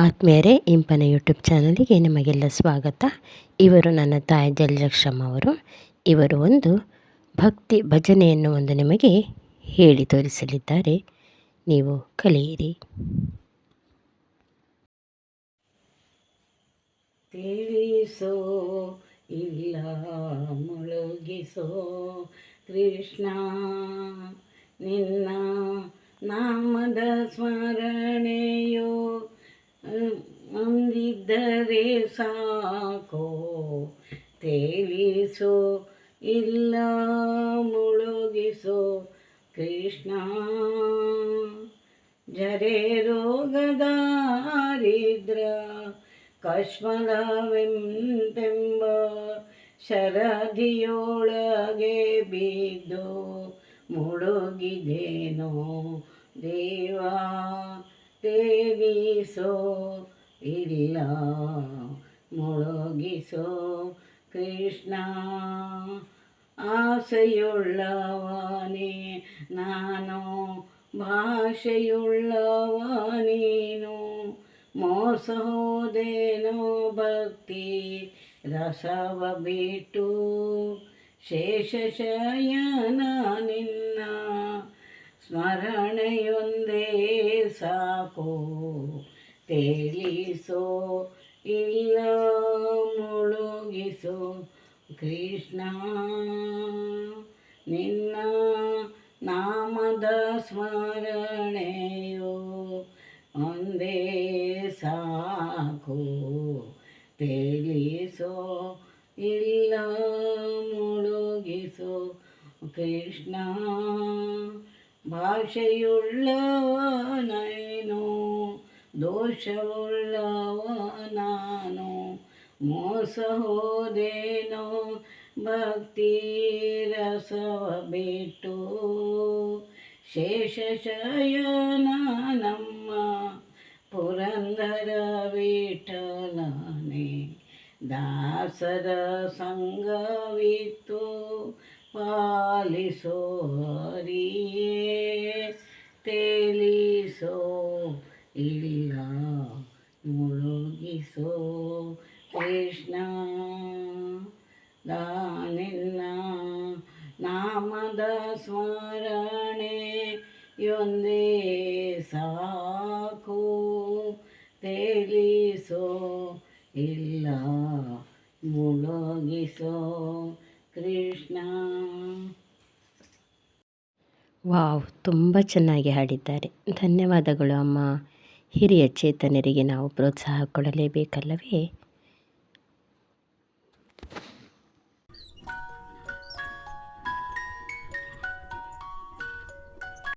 ಆತ್ಮೀಯರೇ ಇಂಪನ ಯೂಟ್ಯೂಬ್ ಚಾನಲಿಗೆ ನಿಮಗೆಲ್ಲ ಸ್ವಾಗತ. ಇವರು ನನ್ನ ತಾಯಿ ಜಲಕ್ಷಮ್ಮ ಅವರು. ಇವರು ಒಂದು ಭಕ್ತಿ ಭಜನೆಯನ್ನು ಒಂದು ನಿಮಗೆ ಹೇಳಿ ತೋರಿಸಲಿದ್ದಾರೆ. ನೀವು ಕಲಿಯಿರಿ. ತಿಳಿಸೋ ಇಲ್ಲ, ಮುಳುಗಿಸೋ ಕೃಷ್ಣ, ನಿನ್ನ ನಾಮದ ಸ್ಮರಣೆಯೋ ಅಂದಿದ್ದರೆ ಸಾಕೋ. ತೇಲಿಸೋ ಇಲ್ಲ ಮುಳುಗಿಸೋ ಕೃಷ್ಣ. ಜರೆ ರೋಗದಾರಿದ್ರ ಕಶ್ಮಲವೆಂತೆಂಬ ಶರದಿಯೊಳಗೆ ಬಿದ್ದು ಮುಳುಗಿದೇನೋ ದೇವಾ. ತೇಲಿಸೋ ಇಲ್ಲ ಮುಳುಗಿಸೋ ಕೃಷ್ಣ. ಆಸೆಯುಳ್ಳವನೇ, ನಾನು ಭಾಷೆಯುಳ್ಳವಾನೀನು? ಮೋಸ ಹೋದೇನೋ ಭಕ್ತಿ, ರಸವ ಬಿಟ್ಟು ಶೇಷಶಯನ ನಿನ್ನ ಸ್ಮರಣೆಯೊಂದೇ ಸಾಕು. ತೇಲಿಸೋ ಇಲ್ಲ ಮುಳುಗಿಸೋ ಕೃಷ್ಣ. ನಿನ್ನ ನಾಮದ ಸ್ಮರಣೆಯೋ ಒಂದೇ ಸಾಕು. ತೇಲಿಸೋ ಇಲ್ಲ ಮುಳುಗಿಸೋ ಕೃಷ್ಣ. ಭಾಷೆಯುಳ್ಳವನೇನು? ದೋಷವುಳ್ಳವ ನಾನು ಮೋಸ ಹೋದೇನೋ ಭಕ್ತಿ ರಸವ ಬಿಟ್ಟು ಶೇಷಶಯನ ನಮ್ಮ ಪುರಂದರ ವಿಠಲನೆ ದಾಸರ ಸಂಗವಿತ್ತು ಪಾಲಿಸೋ ಹರಿಯೇ ತೇಲಿಸೋ ಇಲ್ಲ. ಮುಳುಗಿಸೋ ಕೃಷ್ಣ. ನಿನ್ನ ನಾಮದ ಸ್ಮರಣೆ ಯೊಂದೇ ಸಾಕು. ತೇಲಿಸೋ ಇಲ್ಲ. ಮುಳುಗಿಸೋ ಕೃಷ್ಣ. ವಾವ್, ತುಂಬ ಚೆನ್ನಾಗಿ ಹಾಡಿದ್ದಾರೆ. ಧನ್ಯವಾದಗಳು ಅಮ್ಮ. ಹಿರಿಯ ಚೇತನರಿಗೆ ನಾವು ಪ್ರೋತ್ಸಾಹ ಕೊಡಲೇಬೇಕಲ್ಲವೇ?